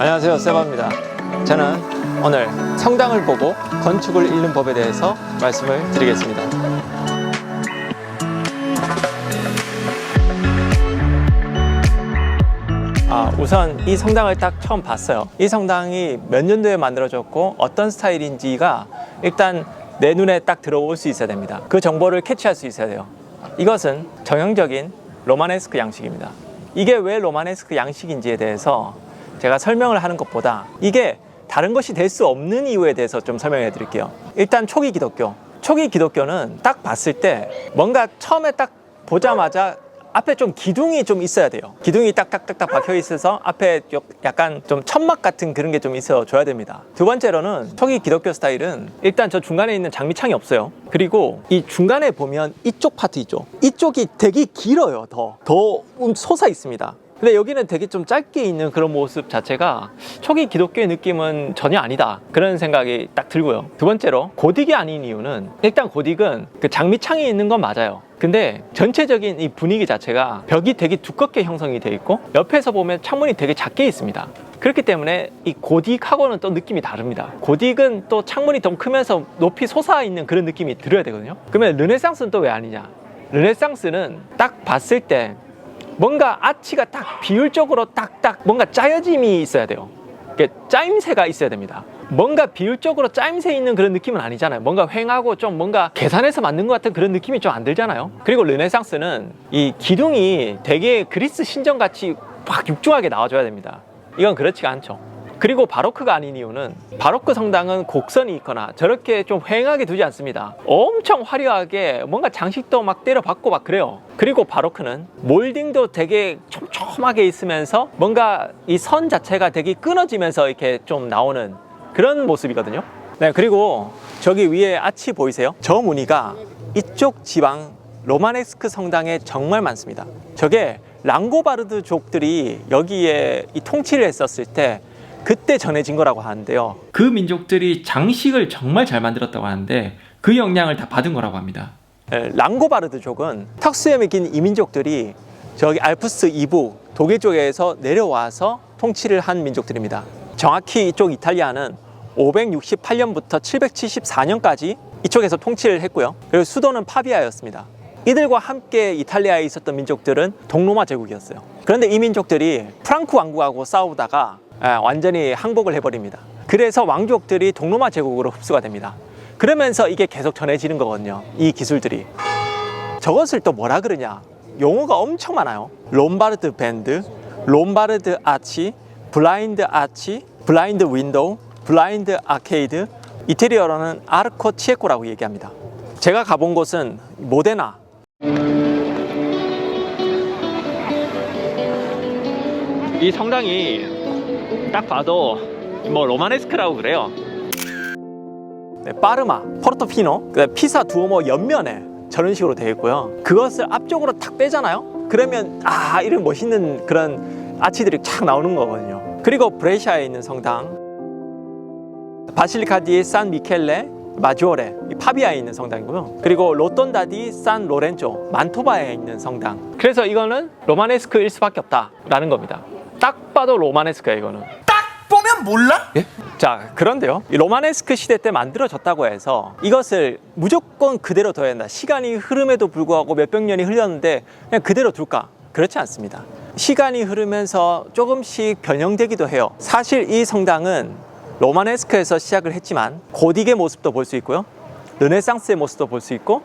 안녕하세요 세바입니다. 저는 오늘 성당을 보고 건축을 읽는 법에 대해서 말씀을 드리겠습니다. 아, 우선 이 성당을 딱 처음 봤어요. 이 성당이 몇 년도에 만들어졌고 어떤 스타일인지가 일단 내 눈에 딱 들어올 수 있어야 됩니다. 그 정보를 캐치할 수 있어야 돼요. 이것은 정형적인 로마네스크 양식입니다. 이게 왜 로마네스크 양식인지에 대해서 제가 설명을 하는 것보다 이게 다른 것이 될 수 없는 이유에 대해서 좀 설명해 드릴게요. 일단 초기 기독교. 초기 기독교는 딱 봤을 때 뭔가 처음에 딱 보자마자 앞에 좀 기둥이 좀 있어야 돼요. 기둥이 딱딱딱딱 박혀 있어서 앞에 좀 약간 좀 천막 같은 그런 게 좀 있어 줘야 됩니다. 두 번째로는 초기 기독교 스타일은 일단 저 중간에 있는 장미창이 없어요. 그리고 이 중간에 보면 이쪽 파트 있죠. 이쪽이 되게 길어요. 더. 더 음, 솟아 있습니다. 근데 여기는 되게 좀 짧게 있는 그런 모습 자체가 초기 기독교의 느낌은 전혀 아니다. 그런 생각이 딱 들고요. 두 번째로 고딕이 아닌 이유는 일단 고딕은 그 장미창이 있는 건 맞아요. 근데 전체적인 이 분위기 자체가 벽이 되게 두껍게 형성이 돼 있고 옆에서 보면 창문이 되게 작게 있습니다. 그렇기 때문에 이 고딕하고는 또 느낌이 다릅니다. 고딕은 또 창문이 더 크면서 높이 솟아 있는 그런 느낌이 들어야 되거든요. 그러면 르네상스는 또 왜 아니냐? 르네상스는 딱 봤을 때 뭔가 아치가 딱 비율적으로 딱딱 뭔가 짜여짐이 있어야 돼요. 짜임새가 있어야 됩니다. 뭔가 비율적으로 짜임새 있는 그런 느낌은 아니잖아요. 뭔가 횡하고 좀 뭔가 계산해서 만든 것 같은 그런 느낌이 좀 안 들잖아요. 그리고 르네상스는 이 기둥이 되게 그리스 신전 같이 확 육중하게 나와줘야 됩니다. 이건 그렇지가 않죠. 그리고 바로크가 아닌 이유는 바로크 성당은 곡선이 있거나 저렇게 좀 휑하게 두지 않습니다. 엄청 화려하게 뭔가 장식도 막 때려박고 막 그래요. 그리고 바로크는 몰딩도 되게 촘촘하게 있으면서 뭔가 이 선 자체가 되게 끊어지면서 이렇게 좀 나오는 그런 모습이거든요. 네, 그리고 저기 위에 아치 보이세요? 저 무늬가 이쪽 지방 로마네스크 성당에 정말 많습니다. 저게 랑고바르드족들이 여기에 이 통치를 했었을 때 그때 전해진 거라고 하는데요. 그 민족들이 장식을 정말 잘 만들었다고 하는데 그 영향을 다 받은 거라고 합니다. 에, 랑고바르드족은 턱수에 맥힌 이민족들이 저기 알프스 이북 독일 쪽에서 내려와서 통치를 한 민족들입니다. 정확히 이쪽 이탈리아는 568년부터 774년까지 이쪽에서 통치를 했고요. 그리고 수도는 파비아였습니다. 이들과 함께 이탈리아에 있었던 민족들은 동로마 제국이었어요. 그런데 이 민족들이 프랑크 왕국하고 싸우다가 아, 완전히 항복을 해버립니다. 그래서 왕족들이 동로마 제국으로 흡수가 됩니다. 그러면서 이게 계속 전해지는 거거든요. 이 기술들이. 저것을 또 뭐라 그러냐? 용어가 엄청 많아요. 롬바르드 밴드, 롬바르드 아치, 블라인드 아치, 블라인드 윈도우, 블라인드 아케이드, 이태리어로는 아르코 치에코라고 얘기합니다. 제가 가본 곳은 모데나. 이 성당이 딱 봐도 뭐 로마네스크라고 그래요. 네, 파르마, 포르토피노, 피사 두오모 옆면에 저런 식으로 되어 있고요. 그것을 앞쪽으로 탁 빼잖아요. 그러면 아 이런 멋있는 그런 아치들이 착 나오는 거거든요. 그리고 브레시아에 있는 성당, 바실리카 디 산 미켈레 마주오레 이 파비아에 있는 성당이고요. 그리고 로톤다 디 산 로렌조 만토바에 있는 성당. 그래서 이거는 로마네스크일 수밖에 없다라는 겁니다. 딱 봐도 로마네스크야 이거는. 딱 보면 몰라? 자, 그런데요. 이 로마네스크 시대 때 만들어졌다고 해서 이것을 무조건 그대로 둬야 된다. 시간이 흐름에도 불구하고 몇백 년이 흘렀는데 그냥 그대로 둘까? 그렇지 않습니다. 시간이 흐르면서 조금씩 변형되기도 해요. 사실 이 성당은 로마네스크에서 시작을 했지만 고딕의 모습도 볼 수 있고요. 르네상스의 모습도 볼 수 있고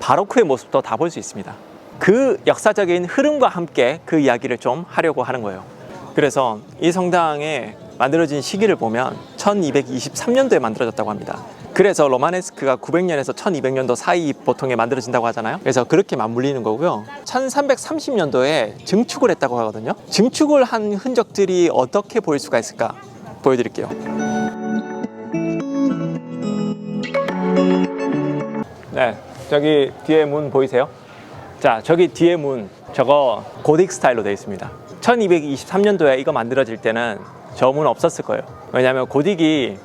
바로크의 모습도 다 볼 수 있습니다. 그 역사적인 흐름과 함께 그 이야기를 좀 하려고 하는 거예요. 그래서 이 성당에 만들어진 시기를 보면 1223년도에 만들어졌다고 합니다. 그래서 로마네스크가 900년에서 1200년도 사이 보통에 만들어진다고 하잖아요. 그래서 그렇게 맞물리는 거고요. 1330년도에 증축을 했다고 하거든요. 증축을 한 흔적들이 어떻게 보일 수가 있을까 보여드릴게요. 네, 저기 뒤에 문 보이세요? 자, 저기 뒤에 문 저거 고딕 스타일로 되어 있습니다. 1223년도에 이거 만들어질 때는 저문 없었을 거예요. 왜냐하면 고딕이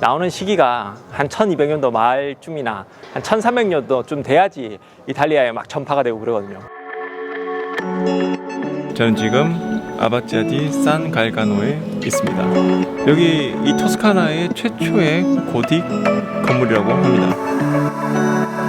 나오는 시기가 한 1200년도 말쯤이나 한 1300년도쯤 돼야지 이탈리아에 막 전파가 되고 그러거든요. 저는 지금 아바찌아디 산 갈가노에 있습니다. 여기 이 토스카나의 최초의 고딕 건물이라고 합니다.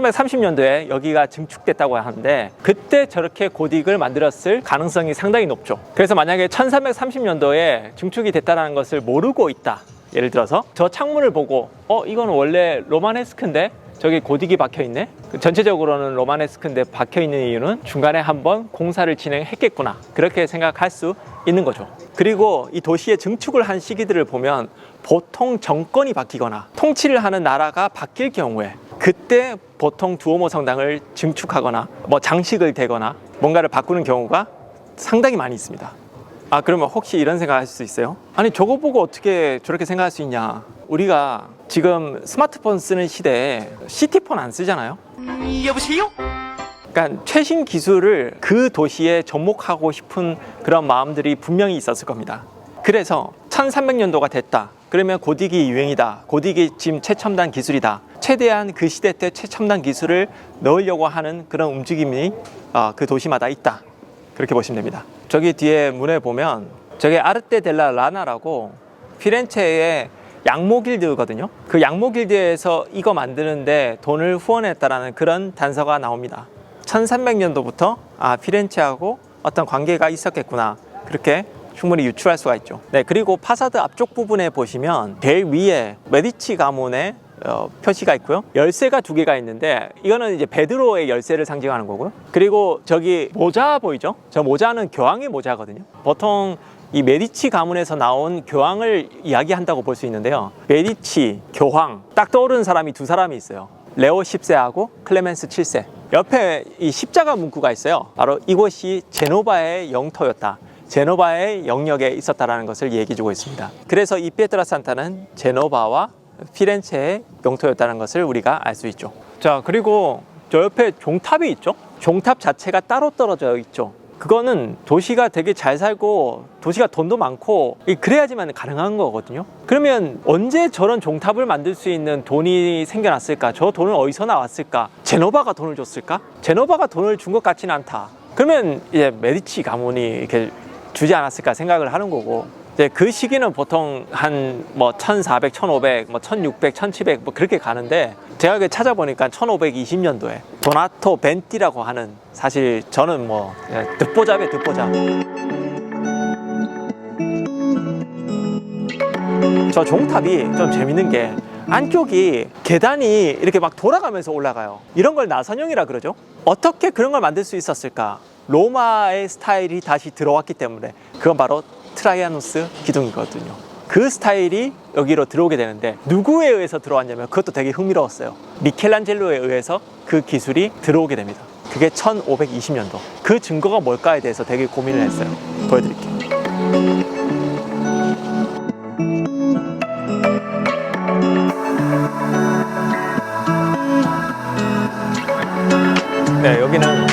(1330년도에) 여기가 증축됐다고 하는데 그때 저렇게 고딕을 만들었을 가능성이 상당히 높죠. 그래서 만약에 (1330년도에) 증축이 됐다는 것을 모르고 있다. 예를 들어서 저 창문을 보고 어 이건 원래 로마네스크인데 저기 고딕이 박혀 있네? 전체적으로는 로마네스크인데 박혀 있는 이유는 중간에 한번 공사를 진행했겠구나. 그렇게 생각할 수 있는 거죠. 그리고 이 도시의 증축을 한 시기들을 보면 보통 정권이 바뀌거나 통치를 하는 나라가 바뀔 경우에 그때 보통 두오모 성당을 증축하거나 뭐 장식을 대거나 뭔가를 바꾸는 경우가 상당히 많이 있습니다. 아 그러면 혹시 이런 생각할 수 있어요? 아니 저거 보고 어떻게 저렇게 생각할 수 있냐? 우리가 지금 스마트폰 쓰는 시대에 시티폰 안 쓰잖아요. 여보세요? 그러니까 최신 기술을 그 도시에 접목하고 싶은 그런 마음들이 분명히 있었을 겁니다. 그래서 1300년도가 됐다. 그러면 고딕이 유행이다. 고딕이 지금 최첨단 기술이다. 최대한 그 시대 때 최첨단 기술을 넣으려고 하는 그런 움직임이 어, 그 도시마다 있다. 그렇게 보시면 됩니다. 저기 뒤에 문에 보면 저게 아르테 델라 라나라고 피렌체의 양모 길드거든요. 그 양모 길드에서 이거 만드는데 돈을 후원했다라는 그런 단서가 나옵니다. 1300년도부터 아 피렌체하고 어떤 관계가 있었겠구나. 그렇게 충분히 유추할 수가 있죠. 네, 그리고 파사드 앞쪽 부분에 보시면 제일 위에 메디치 가문의 어, 표시가 있고요. 열쇠가 두 개가 있는데 이거는 이제 베드로의 열쇠를 상징하는 거고요. 그리고 저기 모자 보이죠? 저 모자는 교황의 모자거든요. 보통 이 메디치 가문에서 나온 교황을 이야기한다고 볼 수 있는데요. 메디치, 교황 딱 떠오르는 사람이 두 사람이 있어요. 레오 10세하고 클레멘스 7세. 옆에 이 십자가 문구가 있어요. 바로 이곳이 제노바의 영토였다. 제노바의 영역에 있었다라는 것을 얘기해 주고 있습니다. 그래서 이 피에트라 산타는 제노바와 피렌체의 영토였다는 것을 우리가 알 수 있죠. 자, 그리고 저 옆에 종탑이 있죠. 종탑 자체가 따로 떨어져 있죠. 그거는 도시가 되게 잘 살고 도시가 돈도 많고 이 그래야지만 가능한 거거든요. 그러면 언제 저런 종탑을 만들 수 있는 돈이 생겨났을까? 저 돈은 어디서 나왔을까? 제노바가 돈을 줬을까? 제노바가 돈을 준 것 같지는 않다. 그러면 이제 메디치 가문이 이렇게 주지 않았을까 생각을 하는 거고 이제 그 시기는 보통 한 뭐 1400, 1500, 뭐 1600, 1700 뭐 그렇게 가는데 제가 그 찾아보니까 1520년도에 도나토 벤티라고 하는 사실 저는 뭐 그냥 듣보잡에 듣보잡 저 종탑이 좀 재밌는 게 안쪽이 계단이 이렇게 막 돌아가면서 올라가요. 이런 걸 나선형이라 그러죠. 어떻게 그런 걸 만들 수 있었을까? 로마의 스타일이 다시 들어왔기 때문에 그건 바로 트라이아누스 기둥이거든요. 그 스타일이 여기로 들어오게 되는데 누구에 의해서 들어왔냐면 그것도 되게 흥미로웠어요. 미켈란젤로에 의해서 그 기술이 들어오게 됩니다. 그게 1520년도. 그 증거가 뭘까에 대해서 되게 고민을 했어요. 보여드릴게요.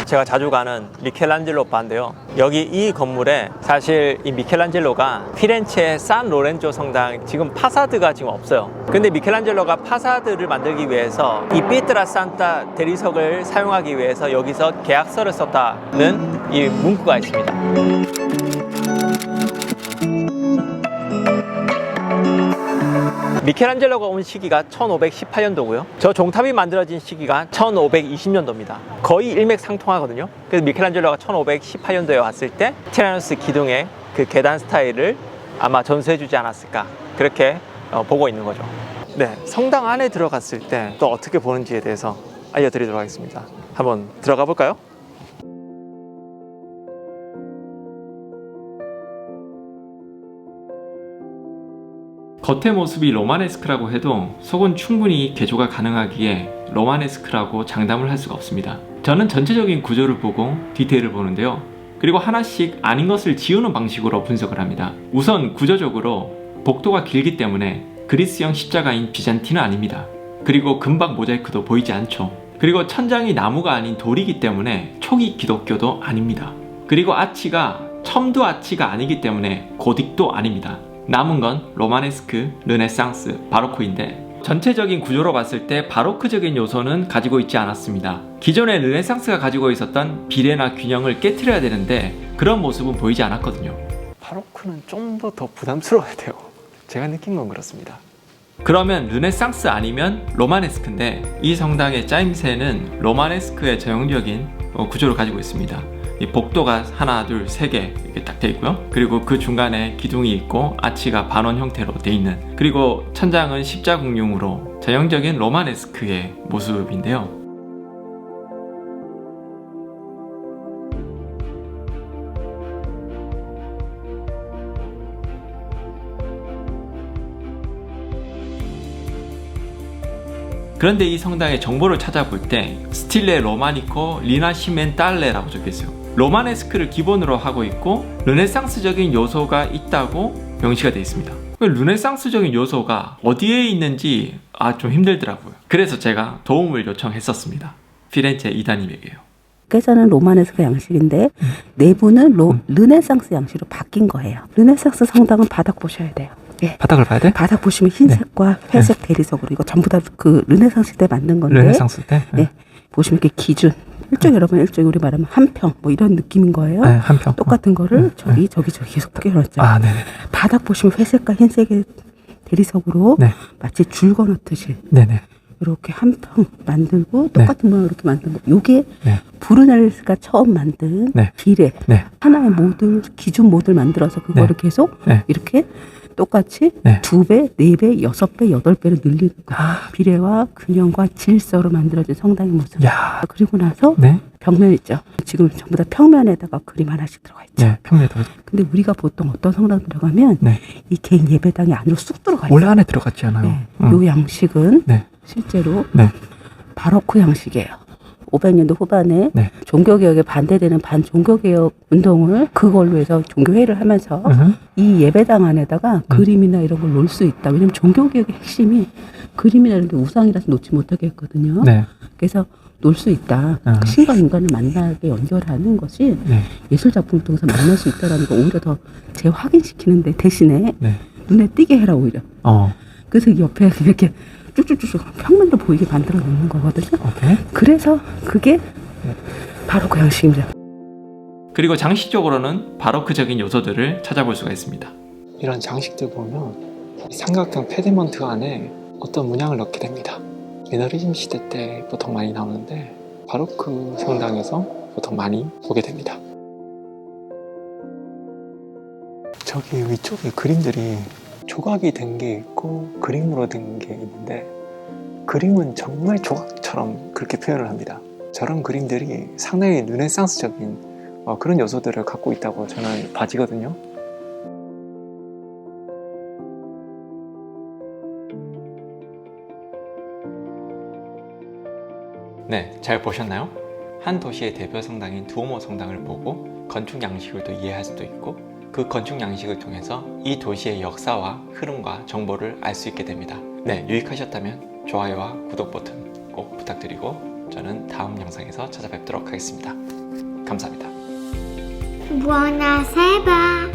제가 자주 가는 미켈란젤로 바인데요. 여기 이 건물에 사실 이 미켈란젤로가 피렌체 산 로렌조 성당 지금 파사드가 지금 없어요. 근데 미켈란젤로가 파사드를 만들기 위해서 이 피트라 산타 대리석을 사용하기 위해서 여기서 계약서를 썼다는 이 문구가 있습니다. 미켈란젤로가 온 시기가 1518년도고요. 저 종탑이 만들어진 시기가 1520년도입니다. 거의 일맥상통하거든요. 그래서 미켈란젤로가 1518년도에 왔을 때 티라노스 기둥의 그 계단 스타일을 아마 전수해주지 않았을까 그렇게 어, 보고 있는 거죠. 네, 성당 안에 들어갔을 때 또 어떻게 보는지에 대해서 알려드리도록 하겠습니다. 한번 들어가 볼까요? 겉의 모습이 로마네스크라고 해도 속은 충분히 개조가 가능하기에 로마네스크라고 장담을 할 수가 없습니다. 저는 전체적인 구조를 보고 디테일을 보는데요. 그리고 하나씩 아닌 것을 지우는 방식으로 분석을 합니다. 우선 구조적으로 복도가 길기 때문에 그리스형 십자가인 비잔티는 아닙니다. 그리고 금박 모자이크도 보이지 않죠. 그리고 천장이 나무가 아닌 돌이기 때문에 초기 기독교도 아닙니다. 그리고 아치가 첨도 아치가 아니기 때문에 고딕도 아닙니다. 남은 건 로마네스크, 르네상스, 바로크인데 전체적인 구조로 봤을 때 바로크적인 요소는 가지고 있지 않았습니다. 기존의 르네상스가 가지고 있었던 비례나 균형을 깨트려야 되는데 그런 모습은 보이지 않았거든요. 바로크는 좀 더 더 부담스러워야 돼요. 제가 느낀 건 그렇습니다. 그러면 르네상스 아니면 로마네스크인데 이 성당의 짜임새는 로마네스크의 전형적인 어, 구조를 가지고 있습니다. 이 복도가 하나, 둘, 세 개 이렇게 딱 돼 있고요. 그리고 그 중간에 기둥이 있고 아치가 반원 형태로 돼 있는. 그리고 천장은 십자궁용으로 전형적인 로마네스크의 모습인데요. 그런데 이 성당의 정보를 찾아볼 때 스틸레 로마니코 리나 시멘탈레라고 적혀 있어요. 로마네스크를 기본으로 하고 있고 르네상스적인 요소가 있다고 명시가 되어 있습니다. 그 르네상스적인 요소가 어디에 있는지 아 좀 힘들더라고요. 그래서 제가 도움을 요청했었습니다. 피렌체 이다님에게요. 밖에서는 로마네스크 양식인데 내부는 로, 르네상스 양식으로 바뀐 거예요. 르네상스 성당은 바닥 보셔야 돼요. 예. 바닥을 봐야 돼? 바닥 보시면 흰색과 회색 대리석으로 이거 전부 다 그 르네상스 때 만든 건데 르네상스 때? 예. 보시면 이렇게 기준 일종 여러분 일종 우리 말하면 한평 뭐 이런 느낌인 거예요. 네, 한 평. 똑같은 거를 저기 저기 저기 계속 끼워놨죠. 아, 네네. 바닥 보시면 회색과 흰색의 대리석으로 네. 마치 줄 거놓듯이 네네. 이렇게 한 평 만들고 똑같은 모양 이렇게 만든 거. 요게 네. 브루넬스가 처음 만든 네. 비례 네. 하나의 모듈 기준 모듈 만들어서 그거를 계속 네. 이렇게 똑같이 네. 두 배, 네 배, 여섯 배, 여덟 배를 늘리는 거예요. 비례와 균형과 질서로 만들어진 성당의 모습. 야. 그리고 나서 네. 벽면 있죠. 지금 전부 다 평면에다가 그림 하나씩 들어가 있죠. 네, 평면에도. 근데 우리가 보통 어떤 성당 들어가면 네. 이 개인 예배당이 안으로 쑥 들어가 있어요. 원래 안에 들어갔지 않아요? 네. 응. 요 양식은 네. 실제로 네. 바로크 양식이에요. 500년도 후반에 네. 종교개혁에 반대되는 반종교개혁 운동을 그걸로 해서 종교회의를 하면서 음. 이 예배당 안에다가 그림이나 이런 걸 놓을 수 있다. 왜냐면 종교개혁의 핵심이 그림이나 이런 데 우상이라서 놓지 못하게 했거든요. 네. 그래서 놓을 수 있다. 아. 신과 인간을 만나게 연결하는 것이 네. 예술 작품을 통해서 만날 수 있다는 거 오히려 더 재확인시키는데 대신에 네. 눈에 띄게 해라 오히려. 어. 그래서 옆에 이렇게 쭉쭉쭉쭉 평면도 보이게 만들어 놓는 거거든요. 오케이. 그래서 그게 바로 그 양식입니다. 그리고 장식적으로는 바로크적인 요소들을 찾아볼 수가 있습니다. 이런 장식들 보면 삼각형 페디먼트 안에 어떤 문양을 넣게 됩니다. 미너리즘 시대 때 보통 많이 나오는데 바로크 성당에서 보통 많이 보게 됩니다. 저기 위쪽에 그림들이 조각이 된 게 있고 그림으로 된 게 있는데 그림은 정말 조각처럼 그렇게 표현을 합니다. 저런 그림들이 상당히 르네상스적인 어, 그런 요소들을 갖고 있다고 저는 봐지거든요. 네, 잘 보셨나요? 한 도시의 대표 성당인 두오모 성당을 보고 건축 양식을 또 이해할 수도 있고 그 건축 양식을 통해서 이 도시의 역사와 흐름과 정보를 알 수 있게 됩니다. 네, 유익하셨다면 좋아요와 구독 버튼 꼭 부탁드리고 저는 다음 영상에서 찾아뵙도록 하겠습니다. 감사합니다. Buona sera.